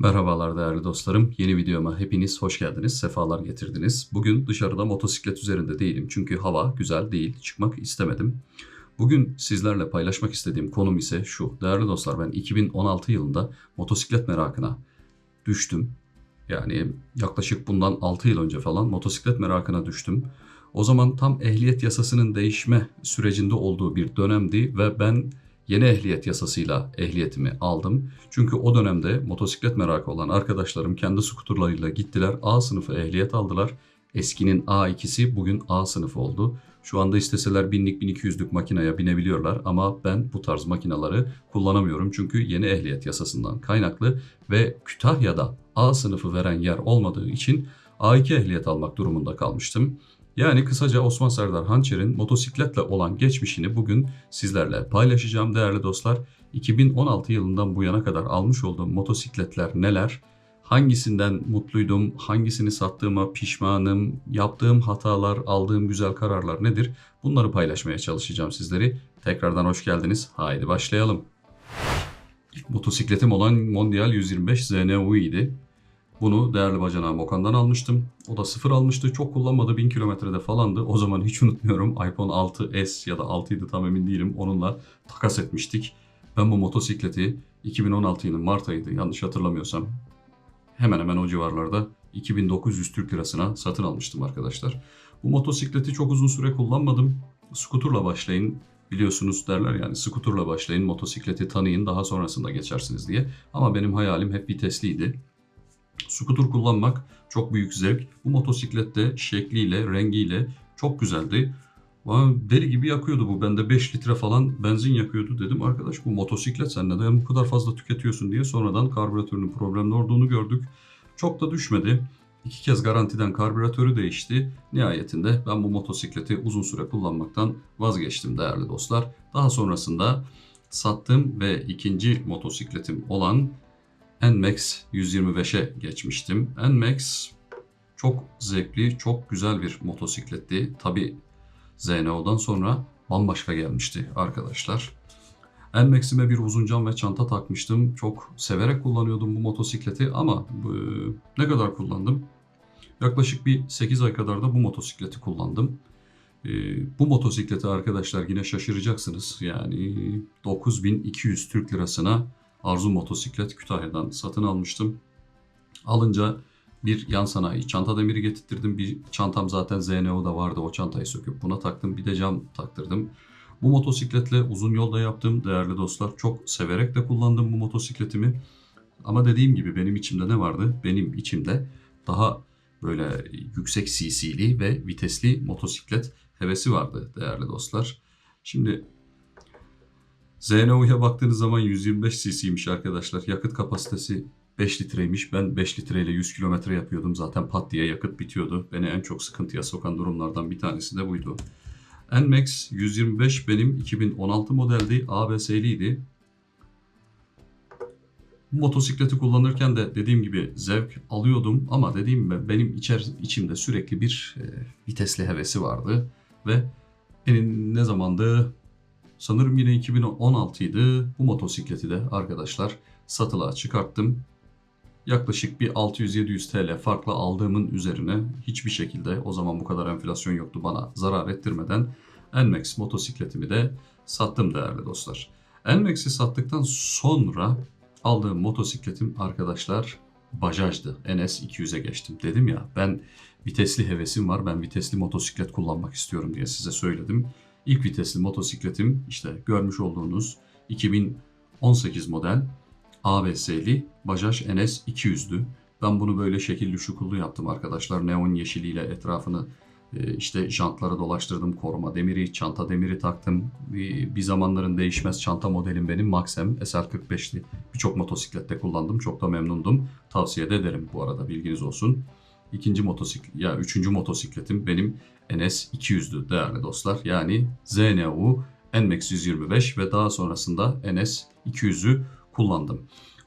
Merhabalar değerli dostlarım. Yeni videoma hepiniz hoş geldiniz, sefalar getirdiniz. Bugün dışarıda motosiklet üzerinde değilim çünkü hava güzel değil, çıkmak istemedim. Bugün sizlerle paylaşmak istediğim konum ise şu. Değerli dostlar ben 2016 yılında motosiklet merakına düştüm. Yani yaklaşık bundan 6 yıl önce falan motosiklet merakına düştüm. O zaman tam ehliyet yasasının değişme sürecinde olduğu bir dönemdi ve ben yeni ehliyet yasasıyla ehliyetimi aldım. Çünkü o dönemde motosiklet merakı olan arkadaşlarım kendi skuturlarıyla gittiler. A sınıfı ehliyet aldılar. Eskinin A2'si bugün A sınıfı oldu. Şu anda isteseler 1000'lik 1200'lük makineye binebiliyorlar ama ben bu tarz makinaları kullanamıyorum. Çünkü yeni ehliyet yasasından kaynaklı ve Kütahya'da A sınıfı veren yer olmadığı için A2 ehliyet almak durumunda kalmıştım. Yani kısaca Osman Serdar Hançer'in motosikletle olan geçmişini bugün sizlerle paylaşacağım değerli dostlar. 2016 yılından bu yana kadar almış olduğum motosikletler neler? Hangisinden mutluydum? Hangisini sattığıma pişmanım? Yaptığım hatalar, aldığım güzel kararlar nedir? Bunları paylaşmaya çalışacağım sizleri. Tekrardan hoş geldiniz. Haydi başlayalım. İlk motosikletim olan Mondial 125 ZNU idi. Bunu değerli bacanağım Okan'dan almıştım. O da sıfır almıştı. Çok kullanmadı. 1000 kilometrede falandı. O zaman hiç unutmuyorum. iPhone 6s ya da 6 idi tam emin değilim. Onunla takas etmiştik. Ben bu motosikleti 2016 yılının Mart ayıydı yanlış hatırlamıyorsam. Hemen hemen o civarlarda 2900 Türk lirasına satın almıştım arkadaşlar. Bu motosikleti çok uzun süre kullanmadım. Skuturla başlayın. Biliyorsunuz derler yani skuturla başlayın, motosikleti tanıyın daha sonrasında geçersiniz diye. Ama benim hayalim hep vitesliydi. Skuter kullanmak çok büyük zevk. Bu motosiklet de şekliyle, rengiyle çok güzeldi. Vay, Deli gibi yakıyordu bu. Bende 5 litre falan benzin yakıyordu. Dedim arkadaş bu motosiklet sen neden bu kadar fazla tüketiyorsun diye sonradan karbüratörünün problemli olduğunu gördük. Çok da düşmedi. İki kez garantiden karbüratörü değişti. Nihayetinde ben bu motosikleti uzun süre kullanmaktan vazgeçtim değerli dostlar. Daha sonrasında sattım ve ikinci motosikletim olan NMAX 125'e geçmiştim. NMAX çok zevkli, çok güzel bir motosikletti. Tabi ZNO'dan sonra bambaşka gelmişti arkadaşlar. NMAX'ime bir uzun cam ve çanta takmıştım. Çok severek kullanıyordum bu motosikleti ama e, ne kadar kullandım? Yaklaşık bir 8 ay kadar da bu motosikleti kullandım. E, bu motosikleti arkadaşlar yine şaşıracaksınız. Yani 9200 Türk lirasına Arzu motosiklet Kütahya'dan satın almıştım. Alınca bir yan sanayi çanta demiri getirttirdim. Bir çantam zaten ZNO'da vardı. O çantayı söküp buna taktım. Bir de cam taktırdım. Bu motosikletle uzun yolda yaptım değerli dostlar. Çok severek de kullandım bu motosikletimi. Ama dediğim gibi benim içimde ne vardı? Benim içimde daha böyle yüksek cc'li ve vitesli motosiklet hevesi vardı değerli dostlar. Şimdi ZNO'ya baktığınız zaman 125 cc'ymiş arkadaşlar. Yakıt kapasitesi 5 litreymiş. Ben 5 litreyle 100 kilometre yapıyordum. Zaten pat diye yakıt bitiyordu. Beni en çok sıkıntıya sokan durumlardan bir tanesi de buydu. NMAX 125 benim 2016 modeldi. ABS'liydi. Motosikleti kullanırken de dediğim gibi zevk alıyordum ama dediğim gibi benim içer, içimde sürekli bir e, vitesli hevesi vardı ve en ne zamandı Sanırım yine 2016 idi. Bu motosikleti de arkadaşlar satılığa çıkarttım. Yaklaşık bir 600-700 TL farklı aldığımın üzerine hiçbir şekilde o zaman bu kadar enflasyon yoktu bana zarar ettirmeden NMAX motosikletimi de sattım değerli dostlar. NMAX'i sattıktan sonra aldığım motosikletim arkadaşlar Bajaj'dı. NS 200'e geçtim. Dedim ya ben vitesli hevesim var. Ben vitesli motosiklet kullanmak istiyorum diye size söyledim. İlk vitesli motosikletim işte görmüş olduğunuz 2018 model ABS'li Bajaj NS 200'dü. Ben bunu böyle şekilli şukullu yaptım arkadaşlar. Neon yeşiliyle etrafını e, işte jantlara dolaştırdım. Koruma demiri, çanta demiri taktım. Bir zamanların değişmez çanta modelim benim Maxem SR45'li. Birçok motosiklette kullandım. Çok da memnundum. Tavsiye de ederim bu arada bilginiz olsun. İkinci motosiklet ya üçüncü motosikletim benim NS 200'dü değerli dostlar. Yani ZNU NMAX 125 ve daha sonrasında NS 200'ü kullandım.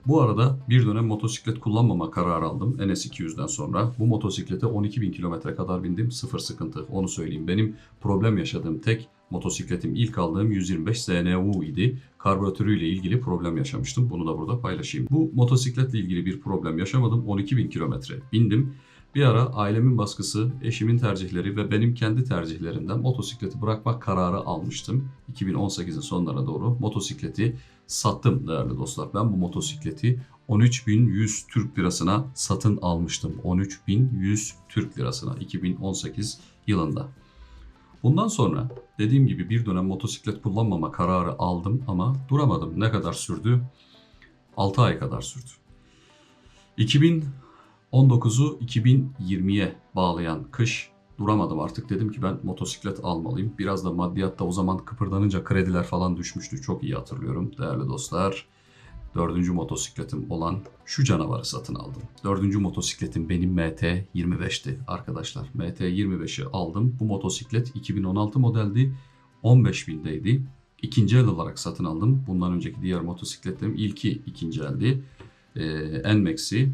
Bu arada bir dönem motosiklet kullanmama kararı aldım NS 200'den sonra. Bu motosiklete 12.000 kilometre kadar bindim sıfır sıkıntı onu söyleyeyim. Benim problem yaşadığım tek motosikletim ilk aldığım 125 ZNU idi. Karbüratörüyle ilgili problem yaşamıştım. Bunu da burada paylaşayım. Bu motosikletle ilgili bir problem yaşamadım. 12.000 kilometre bindim. Bir ara ailemin baskısı, eşimin tercihleri ve benim kendi tercihlerimden motosikleti bırakmak kararı almıştım. 2018'in sonlarına doğru motosikleti sattım değerli dostlar. Ben bu motosikleti 13.100 Türk lirasına satın almıştım. 13.100 Türk lirasına 2018 yılında. Bundan sonra dediğim gibi bir dönem motosiklet kullanmama kararı aldım ama duramadım. Ne kadar sürdü? 6 ay kadar sürdü. 2019'u 2020'ye bağlayan kış duramadım artık. Dedim ki ben motosiklet almalıyım. Biraz da maddiyatta o zaman kıpırdanınca krediler falan düşmüştü. Çok iyi hatırlıyorum değerli dostlar. Dördüncü motosikletim olan şu canavarı satın aldım. Dördüncü motosikletim benim MT25'ti arkadaşlar. MT25'i aldım. Bu motosiklet 2016 modeldi. 15.000'deydi. İkinci el olarak satın aldım. Bundan önceki diğer motosikletlerim ilki ikinci eldi. Ee, NMAX'i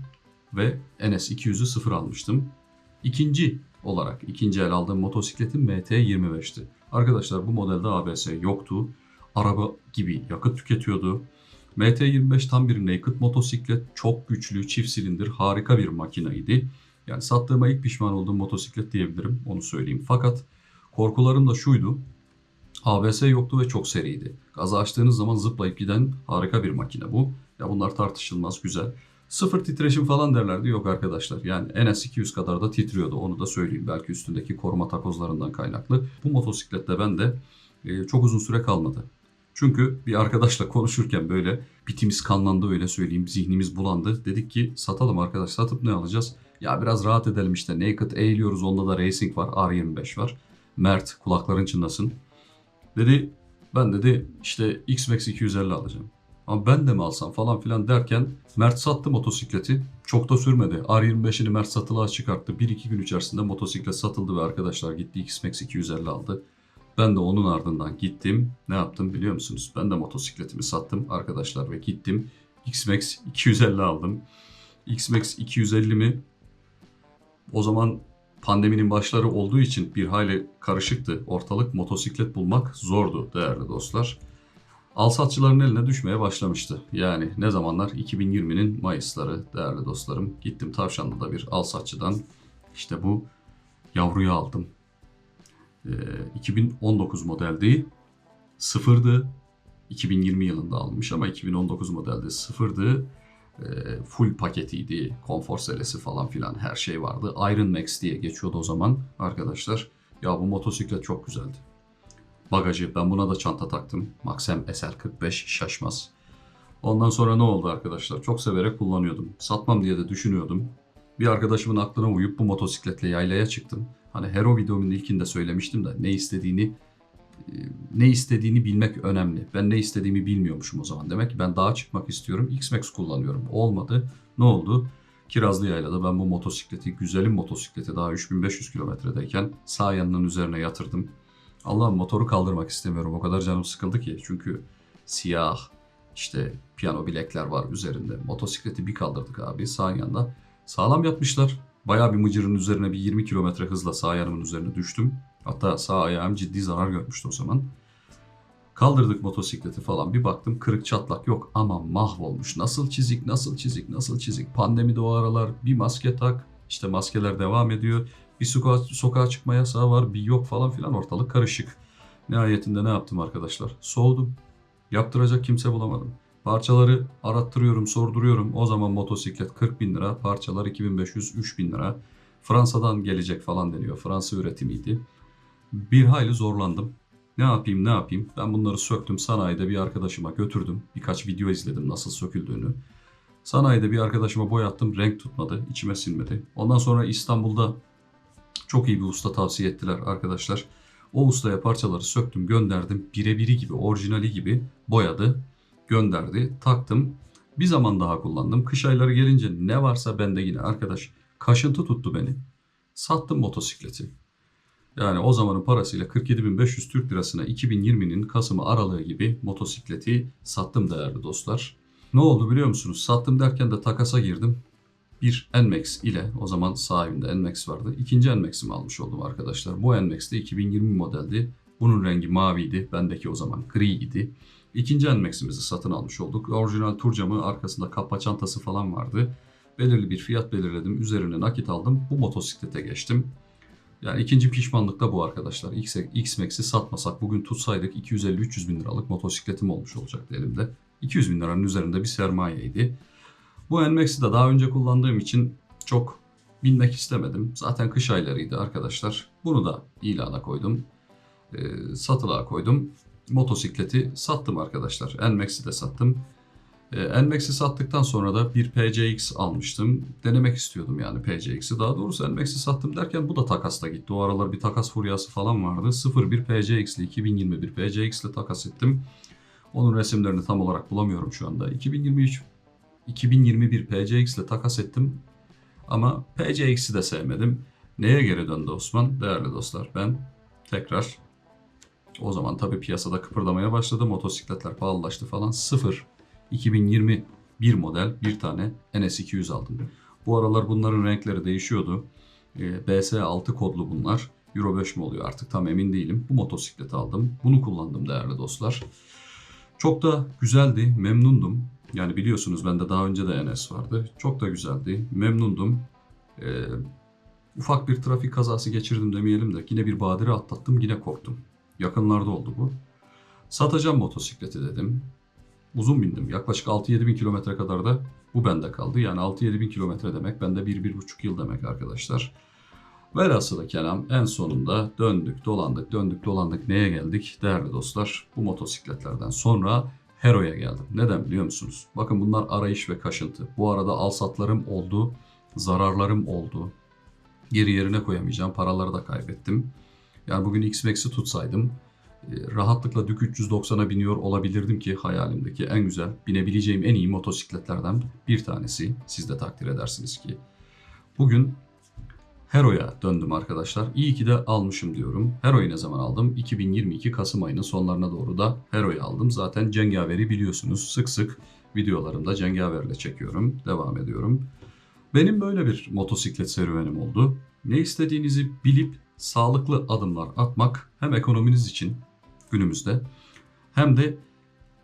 ve NS200'ü sıfır almıştım. İkinci olarak ikinci el aldığım motosikletim MT25'ti. Arkadaşlar bu modelde ABS yoktu. Araba gibi yakıt tüketiyordu. MT25 tam bir naked motosiklet. Çok güçlü, çift silindir, harika bir makineydi. Yani sattığıma ilk pişman olduğum motosiklet diyebilirim. Onu söyleyeyim. Fakat korkularım da şuydu. ABS yoktu ve çok seriydi. Gazı açtığınız zaman zıplayıp giden harika bir makine bu. Ya bunlar tartışılmaz, güzel. Sıfır titreşim falan derlerdi. Yok arkadaşlar. Yani NS200 kadar da titriyordu. Onu da söyleyeyim. Belki üstündeki koruma takozlarından kaynaklı. Bu motosiklette ben de e, çok uzun süre kalmadı. Çünkü bir arkadaşla konuşurken böyle bitimiz kanlandı öyle söyleyeyim. Zihnimiz bulandı. Dedik ki satalım arkadaş. Satıp ne alacağız? Ya biraz rahat edelim işte. Naked eğiliyoruz. Onda da Racing var. R25 var. Mert kulakların çınlasın. Dedi ben dedi işte X-Max 250 alacağım. Ama ben de mi alsam falan filan derken Mert sattı motosikleti. Çok da sürmedi. R25'ini Mert satılığa çıkarttı. 1-2 gün içerisinde motosiklet satıldı ve arkadaşlar gitti X-Max 250 aldı. Ben de onun ardından gittim. Ne yaptım biliyor musunuz? Ben de motosikletimi sattım arkadaşlar ve gittim. X-Max 250 aldım. X-Max 250 mi? O zaman pandeminin başları olduğu için bir hayli karışıktı. Ortalık motosiklet bulmak zordu değerli dostlar. Alsatçıların eline düşmeye başlamıştı. Yani ne zamanlar 2020'nin Mayısları değerli dostlarım. Gittim Tavşanlı'da bir alsatçıdan işte bu yavruyu aldım. Ee, 2019 modeldi. Sıfırdı. 2020 yılında almış ama 2019 modelde sıfırdı. Ee, full paketiydi. Konfor serisi falan filan her şey vardı. Iron Max diye geçiyordu o zaman arkadaşlar. Ya bu motosiklet çok güzeldi. Bagajı ben buna da çanta taktım. Maxem SL45 şaşmaz. Ondan sonra ne oldu arkadaşlar? Çok severek kullanıyordum. Satmam diye de düşünüyordum. Bir arkadaşımın aklına uyup bu motosikletle yaylaya çıktım. Hani Hero videomun ilkinde söylemiştim de ne istediğini e, ne istediğini bilmek önemli. Ben ne istediğimi bilmiyormuşum o zaman. Demek ki ben dağa çıkmak istiyorum. X-Max kullanıyorum. Olmadı. Ne oldu? Kirazlı Yayla'da ben bu motosikleti, güzelim motosikleti daha 3500 kilometredeyken sağ yanının üzerine yatırdım. Allah'ım motoru kaldırmak istemiyorum. O kadar canım sıkıldı ki. Çünkü siyah işte piyano bilekler var üzerinde. Motosikleti bir kaldırdık abi sağ yanında. Sağlam yapmışlar. Bayağı bir mıcırın üzerine bir 20 kilometre hızla sağ yanımın üzerine düştüm. Hatta sağ ayağım ciddi zarar görmüştü o zaman. Kaldırdık motosikleti falan bir baktım kırık çatlak yok ama mahvolmuş. Nasıl çizik nasıl çizik nasıl çizik. Pandemi de o aralar bir maske tak işte maskeler devam ediyor. Bir sokağa, sokağa çıkma yasağı var bir yok falan filan ortalık karışık. Nihayetinde ne yaptım arkadaşlar? Soğudum. Yaptıracak kimse bulamadım. Parçaları arattırıyorum, sorduruyorum. O zaman motosiklet 40 bin lira, parçalar 2500-3000 lira. Fransa'dan gelecek falan deniyor. Fransa üretimiydi. Bir hayli zorlandım. Ne yapayım ne yapayım? Ben bunları söktüm sanayide bir arkadaşıma götürdüm. Birkaç video izledim nasıl söküldüğünü. Sanayide bir arkadaşıma boyattım. Renk tutmadı. içime sinmedi. Ondan sonra İstanbul'da çok iyi bir usta tavsiye ettiler arkadaşlar. O ustaya parçaları söktüm gönderdim. Birebiri gibi orijinali gibi boyadı. Gönderdi. Taktım. Bir zaman daha kullandım. Kış ayları gelince ne varsa bende yine arkadaş kaşıntı tuttu beni. Sattım motosikleti. Yani o zamanın parasıyla 47.500 Türk lirasına 2020'nin Kasım'ı aralığı gibi motosikleti sattım değerli dostlar. Ne oldu biliyor musunuz? Sattım derken de takasa girdim. Bir NMAX ile o zaman sahibinde NMAX vardı. İkinci NMAX'imi almış oldum arkadaşlar. Bu NMAX de 2020 modeldi. Bunun rengi maviydi. Bendeki o zaman gri idi. İkinci Nmax'imizi satın almış olduk. Orijinal tur camı arkasında kapa çantası falan vardı. Belirli bir fiyat belirledim. Üzerine nakit aldım. Bu motosiklete geçtim. Yani ikinci pişmanlık da bu arkadaşlar. X-Max'i satmasak bugün tutsaydık 250-300 bin liralık motosikletim olmuş olacaktı elimde. 200 bin liranın üzerinde bir sermayeydi. Bu Nmax'i de daha önce kullandığım için çok binmek istemedim. Zaten kış aylarıydı arkadaşlar. Bunu da ilana koydum. E, satılığa koydum. Motosikleti sattım arkadaşlar. Nmax'i de sattım. E, Nmax'i sattıktan sonra da bir PCX almıştım. Denemek istiyordum yani PCX'i. Daha doğrusu Nmax'i sattım derken bu da takasta gitti. O aralar bir takas furyası falan vardı. 01 PCX'li 2021 PCX'li takas ettim. Onun resimlerini tam olarak bulamıyorum şu anda. 2023 2021 PCX ile takas ettim. Ama PCX'i de sevmedim. Neye geri döndü Osman? Değerli dostlar ben tekrar o zaman tabii piyasada kıpırdamaya başladı. Motosikletler pahalılaştı falan. 0 2021 model bir tane NS200 aldım. Bu aralar bunların renkleri değişiyordu. Ee, BS6 kodlu bunlar. Euro 5 mi oluyor artık tam emin değilim. Bu motosikleti aldım. Bunu kullandım değerli dostlar. Çok da güzeldi, memnundum. Yani biliyorsunuz bende daha önce de NS vardı. Çok da güzeldi, memnundum. Ee, ufak bir trafik kazası geçirdim demeyelim de yine bir badire atlattım, yine korktum. Yakınlarda oldu bu. Satacağım motosikleti dedim. Uzun bindim. Yaklaşık 6-7 bin kilometre kadar da bu bende kaldı. Yani 6-7 bin kilometre demek bende 1-1,5 yıl demek arkadaşlar. Velhasılı kelam en sonunda döndük dolandık döndük dolandık neye geldik değerli dostlar bu motosikletlerden sonra Hero'ya geldim. Neden biliyor musunuz? Bakın bunlar arayış ve kaşıntı. Bu arada alsatlarım oldu, zararlarım oldu. Geri yerine koyamayacağım paraları da kaybettim. Yani bugün X-Max'i tutsaydım e, rahatlıkla Dük 390'a biniyor olabilirdim ki hayalimdeki en güzel, binebileceğim en iyi motosikletlerden bir tanesi. Siz de takdir edersiniz ki. Bugün Hero'ya döndüm arkadaşlar. İyi ki de almışım diyorum. Hero'yu ne zaman aldım? 2022 Kasım ayının sonlarına doğru da Hero'yu aldım. Zaten Cengaveri biliyorsunuz sık sık videolarımda Cengaver'le çekiyorum. Devam ediyorum. Benim böyle bir motosiklet serüvenim oldu. Ne istediğinizi bilip sağlıklı adımlar atmak hem ekonominiz için günümüzde hem de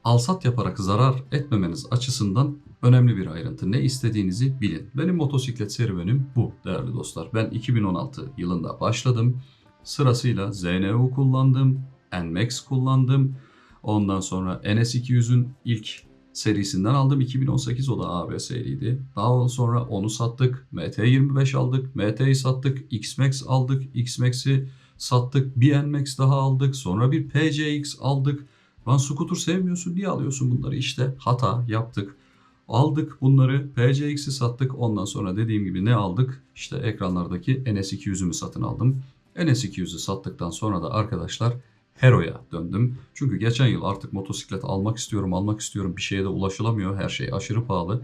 alsat yaparak zarar etmemeniz açısından önemli bir ayrıntı. Ne istediğinizi bilin. Benim motosiklet serüvenim bu değerli dostlar. Ben 2016 yılında başladım. Sırasıyla ZNU kullandım, NMAX kullandım. Ondan sonra NS200'ün ilk serisinden aldım. 2018 o da ABS'liydi. Daha sonra onu sattık. MT25 aldık. MT'yi sattık. X-Max aldık. X-Max'i sattık. Bir NMAX daha aldık. Sonra bir PCX aldık. Lan scooter sevmiyorsun niye alıyorsun bunları? İşte hata yaptık. Aldık bunları PCX'i sattık. Ondan sonra dediğim gibi ne aldık? İşte ekranlardaki NS200'ümü satın aldım. NS200'ü sattıktan sonra da arkadaşlar Hero'ya döndüm. Çünkü geçen yıl artık motosiklet almak istiyorum, almak istiyorum. Bir şeye de ulaşılamıyor. Her şey aşırı pahalı.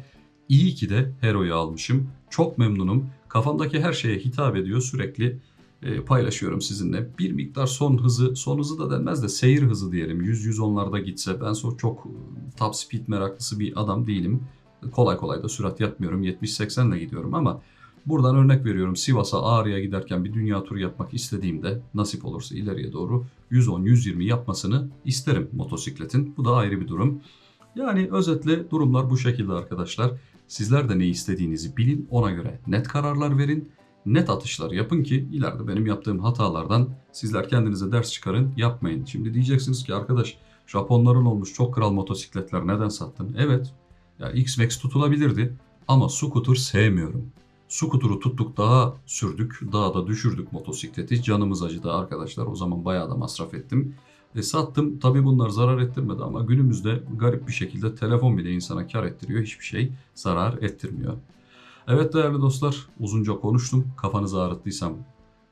İyi ki de Hero'yu almışım. Çok memnunum. Kafamdaki her şeye hitap ediyor. Sürekli e, paylaşıyorum sizinle. Bir miktar son hızı, son hızı da denmez de seyir hızı diyelim. 100-110'larda gitse. Ben so çok e, top speed meraklısı bir adam değilim. Kolay kolay da sürat yapmıyorum. 70-80 ile gidiyorum ama buradan örnek veriyorum. Sivas'a Ağrı'ya giderken bir dünya turu yapmak istediğimde nasip olursa ileriye doğru 110-120 yapmasını isterim motosikletin. Bu da ayrı bir durum. Yani özetle durumlar bu şekilde arkadaşlar. Sizler de ne istediğinizi bilin, ona göre net kararlar verin net atışlar yapın ki ileride benim yaptığım hatalardan sizler kendinize ders çıkarın, yapmayın. Şimdi diyeceksiniz ki arkadaş Japonların olmuş çok kral motosikletler neden sattın? Evet, ya X-Max tutulabilirdi ama scooter sevmiyorum. Scooter'u tuttuk daha sürdük, daha da düşürdük motosikleti. Canımız acıdı arkadaşlar. O zaman bayağı da masraf ettim. E, sattım. Tabii bunlar zarar ettirmedi ama günümüzde garip bir şekilde telefon bile insana kar ettiriyor. Hiçbir şey zarar ettirmiyor. Evet değerli dostlar, uzunca konuştum. Kafanızı ağrıttıysam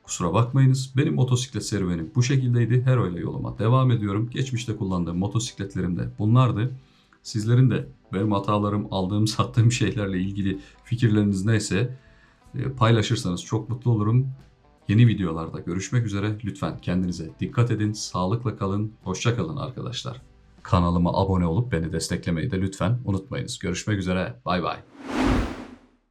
kusura bakmayınız. Benim motosiklet serüvenim bu şekildeydi. Hero ile yoluma devam ediyorum. Geçmişte kullandığım motosikletlerim de bunlardı. Sizlerin de benim hatalarım, aldığım, sattığım şeylerle ilgili fikirleriniz neyse e, paylaşırsanız çok mutlu olurum. Yeni videolarda görüşmek üzere. Lütfen kendinize dikkat edin, sağlıkla kalın, hoşça kalın arkadaşlar. Kanalıma abone olup beni desteklemeyi de lütfen unutmayınız. Görüşmek üzere, bay bay.